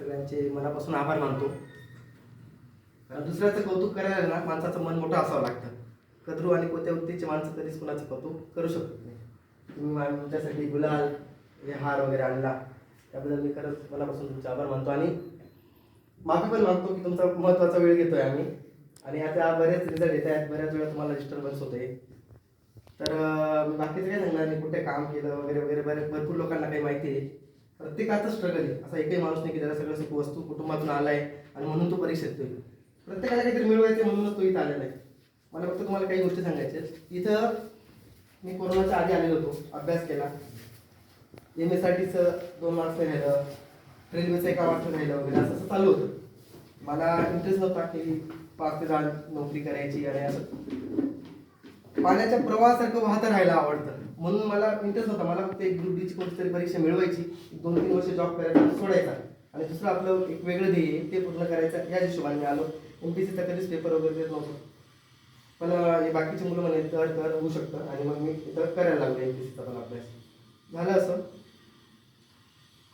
सगळ्यांचे मनापासून आभार मानतो. कारण दुसऱ्याचं कौतुक करायला ना माणसाचं मन मोठं असावं लागतं. कदरू आणि कोणत्या वृत्तीचे माणसं कधीच कुणाचं कौतुक करू शकत नाही. तुम्ही तुमच्यासाठी गुलाल हे हार वगैरे आणला त्याबद्दल मी खरंच मनापासून तुमचे आभार मानतो आणि माफी पण मागतो की तुमचा महत्त्वाचा वेळ घेतोय आम्ही. आणि आता बरेच रिझल्ट येत आहेत बऱ्याच वेळा तुम्हाला डिस्टर्बन्स होते तर बाकीचं काय सांगणार मी कुठे काम केलं वगैरे वगैरे बरे भरपूर लोकांना काही माहिती आहे. प्रत्येकाचं स्ट्रगल आहे. असा एकही माणूस नाही की त्याला सगळं सुख वस्तू कुटुंबातून आला आहे आणि म्हणून तो परीक्षेत देईल प्रत्येकाला काहीतरी मिळवायचं म्हणूनच तो इथं आलेला आहे. मला फक्त तुम्हाला काही गोष्टी सांगायच्या आहेत. इथं मी कोरोनाच्या आधी आलेलो होतो. अभ्यास केला. एम एस आर टीचं दोन मार्क्स राहिलं रेल्वेचं एका मार्क्स राहिलं वगैरे. असं असं चालू होतं. मला इंटरेस्ट नव्हता की पाच ते दहा नोकरी करायची आणि असं. पाण्याच्या प्रवाहासारखं वाहत राहायला आवडतं. म्हणून मला इंटरेस्ट होता. मला फक्त एक ग्रुप डीची कोणतीतरी परीक्षा मिळवायची. दोन तीन वर्ष जॉब करायचा सोडायचा. आणि दुसरं आपलं एक वेगळं ध्येय आहे, ते पूर्ण करायचं. या हिशोबाने मी आलो. एम पी सीचा कधीच पेपर वगैरे देत नव्हतो. पण हे बाकीचे मुलं म्हणे तर तर होऊ शकतं. आणि मग मी इथं करायला लागलो एम पी सीचा पण अभ्यास. झालं असं.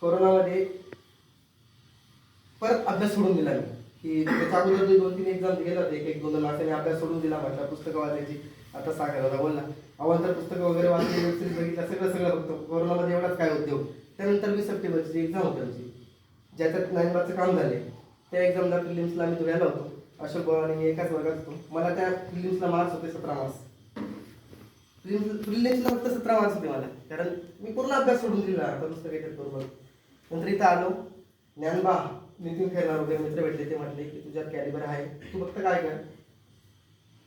कोरोनामध्ये परत अभ्यास सोडून दिला मी. की त्याच्या अगोदर दोन तीन एक्झाम गेला होते. एक एक दोन दोन मार्क्सने अभ्यास सोडून दिला. म्हटलं पुस्तकं वाचायची. आता सांगायला होता बोलला अवांतर पुस्तकं वगैरे वाचली वेबसिरीज बघितलं सगळं सगळं बघतो कोरोनामध्ये एवढाच काय उद्योग? त्यानंतर वीस सप्टेंबरची एक्झाम होती आमची. ज्याच्यात नाईन मार्कचं काम झाले. त्या एक्झामला प्रिलिम्सला आम्ही धुळ्याला होतो. अशोक भाऊ आणि एकाच वर्गात होतो. मला त्या प्रिलिम्सला मार्क्स होते सतरा मार्क्स प्रिलिम्सला फक्त सतरा मार्क्स होते मला. कारण मी पूर्ण अभ्यास सोडून दिला. आता नुसतं काहीतरी बरोबर. नंतर इथं आलो. ज्ञानबा नितीन खेळणार वगैरे मित्र भेटले. ते म्हटले की तुझ्यात कॅलिबर आहे. तू फक्त काय कर?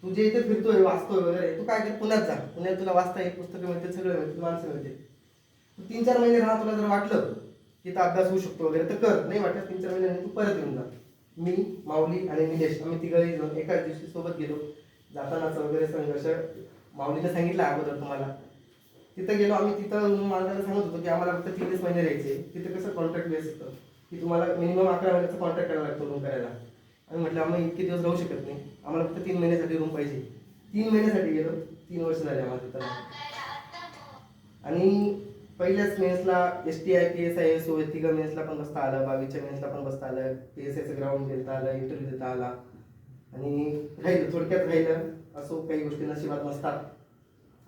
तू जे इथे फिरतोय वाचतोय वगैरे. तू काय कर पुण्यात जा. पुण्यात तुला वाचता येईल पुस्तकं मिळतील सगळं मिळतील माणसं मिळतील तीन चार महिने राहा तुला जर वाटलं की अभ्यास होऊ शकतो वगैरे तर कर. नाही वाटत तीन चार महिन्यांनी तू परत येऊन जा. मी माऊली आणि निलेश आम्ही तिघही जाऊन एकाच दिवशी सोबत गेलो. जातानाच वगैरे संघर्ष. माऊलीने सांगितलं अगोदर तुम्हाला. तिथं गेलो आम्ही तिथं माणसाला सांगत होतो की आम्हाला फक्त तीनच महिने राहायचे. तिथं कसं कॉन्ट्रॅक्ट बेस असतं की तुम्हाला मिनिमम अकरा महिन्याचा कॉन्ट्रॅक्ट करायला लागतो रूम करायला. आणि म्हटलं आम्ही इतके दिवस राहू शकत नाही. आम्हाला फक्त तीन महिन्यासाठी रूम पाहिजे. तीन महिन्यासाठी गेलो. तीन वर्ष झाले आम्हाला तिथं. आणि पहिल्याच मेन्सला S T I P S I S O तिघा मेन्सला पण बसता आलं. बावीसच्या मेन्सला पण बसता आलं. पी एस आयचं ग्राउंड देता आलं. इंटरव्ह्यू देता आला. आणि राहिलं थोडक्यात राहिलं. असो काही गोष्टी नशिबात नसतात.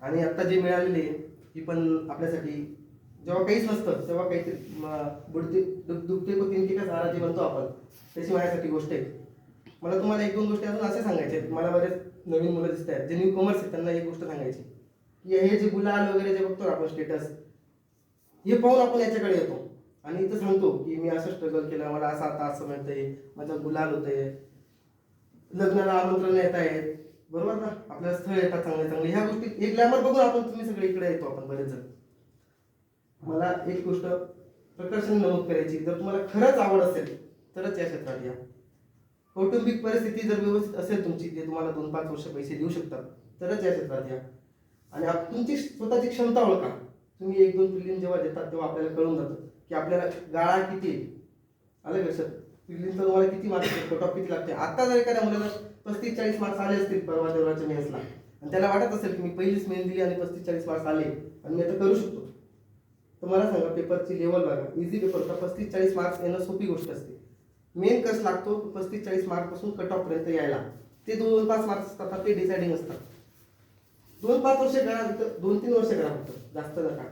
आणि आत्ता जे मिळालेले ती पण आपल्यासाठी जेव्हा काहीच नसतं तेव्हा काहीतरी बुडते दुख दुखते को तीन का सहारा जे म्हणतो आपण. त्याची माझ्यासाठी गोष्ट आहे. मला तुम्हाला एक दोन गोष्टी अजून असे सांगायचे आहेत. मला बरेच नवीन मुलं दिसत आहेत. जे न्यू कॉमर्स आहेत त्यांना एक गोष्ट सांगायची. की हे जे गुलाल वगैरे जे बघतो ना आपण स्टेटस हे पाहून आपण याच्याकडे येतो. आणि इथं सांगतो की मी असं स्ट्रगल केलं. मला असं आता असं मिळतंय. माझं गुलाल होतंय. लग्नाला आमंत्रण येत आहेत बरोबर ना? आपल्याला स्थळ येतात चांगले चांगले. ह्या गोष्टी एक ग्लॅमर बघून आपण तुम्ही सगळे इकडे येतो आपण बरेच जण. मला एक गोष्ट प्रकर्षण नमूद करायची. जर तुम्हाला खरंच आवड असेल तरच या क्षेत्रात या. कौटुंबिक परिस्थिती जर व्यवस्थित असेल तुमची ते तुम्हाला दोन पाच वर्ष पैसे देऊ शकतात तरच या क्षेत्रात या. आणि आप- तुमची स्वतःची क्षमता ओळखा. तुम्ही एक दोन प्रिलिम जेव्हा देतात तेव्हा आपल्याला कळून जातं की आपल्याला गाळा किती आहे. आलं लक्षात प्रिलिमचा तुम्हाला किती मार्क्स कट किती लागते? आता जर एखाद्या मुलाला पस्तीस चाळीस मार्क्स आले असतील परवा देवराच्या मेन्सला आणि त्याला वाटत असेल की मी पहिलीच मेन दिली आणि पस्तीस चाळीस मार्क्स आले आणि मी आता करू शकतो. तर मला सांगा पेपरची लेवल बघा. इझी पेपर होता पस्तीस चाळीस मार्क्स येणं सोपी गोष्ट असते. मेन कस लागतो? पस्तीस चाळीस मार्कपासून कट ऑफ पर्यंत यायला. ते दोन पाच मार्क्स असतात ते डिसाइडिंग असतात. दोन पाच वर्ष करा इथं दोन तीन वर्ष करा फक्त जास्त नका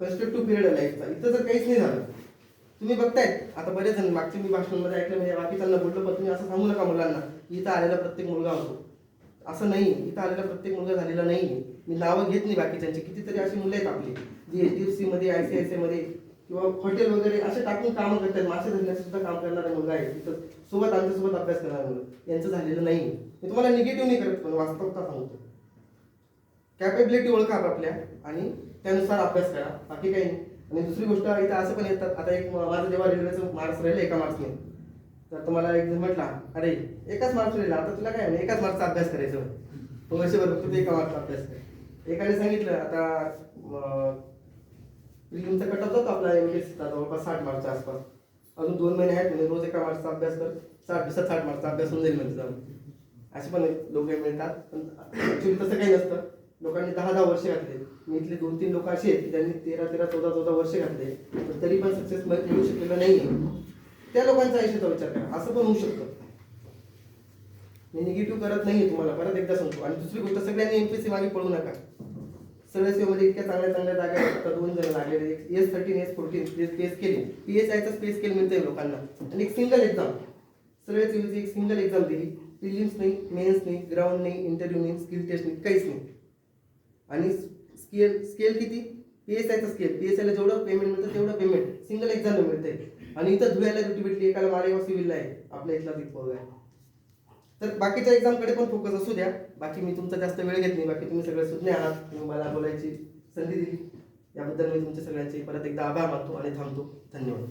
कन्स्ट्रक्टिव्ह पिरियड लाईफचा इथं जर काहीच नाही झालं. तुम्ही बघताय आता बरेच जण मागच्या मी भाषणांमध्ये ऐकलं म्हणजे बाकीच्यांना बोललो पण तुम्ही असं सांगू नका मुलांना इथं आलेला प्रत्येक मुलगा होतो. असं नाही इथं आलेला प्रत्येक मुलगा झालेला नाही. मी नावं घेत नाही बाकीच्यांची. कितीतरी अशी मुलं आहेत आपली. जी एच डी एफ सीमध्ये आय सी आय सीमध्ये किंवा हॉटेल वगैरे असे टाकून कामं करतात. मासे धरण्याचं सुद्धा काम करणारे मुलगा आहे. तिथं सोबत आमच्यासोबत अभ्यास करणारे मुलं यांचं झालेलं नाही. मी तुम्हाला निगेटिव्ह नाही करत पण वास्तवता सांगतो. कॅपेबिलिटी ओळखा आपल्या आणि त्यानुसार अभ्यास करा. बाकी काही नाही. आणि दुसरी गोष्ट इथं असं पण येतात. आता एक माझं जेव्हा रेल्वेचं मार्क्स राहिलं एका मार्क्सने तर तुम्हाला एक जण म्हटला अरे एकाच मार्क्स राहिला आता तुला काय नाही एकाच मार्क्सचा अभ्यास करायचा. तो वर्षभर फक्त एका मार्क्सचा अभ्यास कर एकाने सांगितलं आता म्हणजे प्रिलिमचा कट होतो आपला एम पी जवळपास साठ मार्कच्या आसपास. अजून दोन महिने आहेत म्हणजे रोज एका मार्कचा अभ्यास कर साठ दिवसात साठ मार्कचा अभ्यास होऊन जाईल म्हणजे जाऊन. असे पण लोक मिळतात. पण ॲक्च्युली तसं काही नसतं. लोकांनी दहा दहा वर्षे घातले. मी इथले दोन तीन लोक असे आहेत की ज्यांनी तेरा तेरा चौदा चौदा वर्ष घातले. पण तरी पण सक्सेस मिळू शकलेलं नाही त्या लोकांचा आयुष्याचा विचार करा. असं पण होऊ शकतं. मी निगेटिव्ह करत नाहीये तुम्हाला. परत एकदा सांगतो. आणि दुसरी गोष्ट सगळ्यांनी एमपीसी मागे पळू नका. सगळ्या इतक्या चांगल्या चांगल्या जागा आता दोन जण लागलेले S thirteen S fourteen space केली. पी एस आयचा स्पेस केली मिळतंय लोकांना. आणि एक सिंगल एक्झाम सगळ्या सिव्हिलची एक सिंगल एक्झाम दिली. प्रिलिम्स नाही मेन्स नाही ग्राउंड नाही इंटरव्ह्यू नाही स्किल टेस्ट नाही काहीच नाही. आणि स्केल स्केल किती? पी एस आयचा स्केल पी एस आयला जेवढं पेमेंट मिळतं तेवढं पेमेंट सिंगल एक्झाम मिळतंय. आणि इथं धुळ्याला ड्युटी भेटली एकाला मारेगाव सिव्हिलला आहे. आपल्या इथला पोरगा आहे. तर बाकीच्या एक्झामकडे पण फोकस असू द्या. बाकी मी तुमचा जास्त वेळ घेत नाही. बाकी तुम्ही सगळे सुज्ञ आहात. तुम्ही मला बोलायची संधी दिली. याबद्दल मी तुमच्या सगळ्यांचे परत एकदा आभार मानतो आणि थांबतो. धन्यवाद.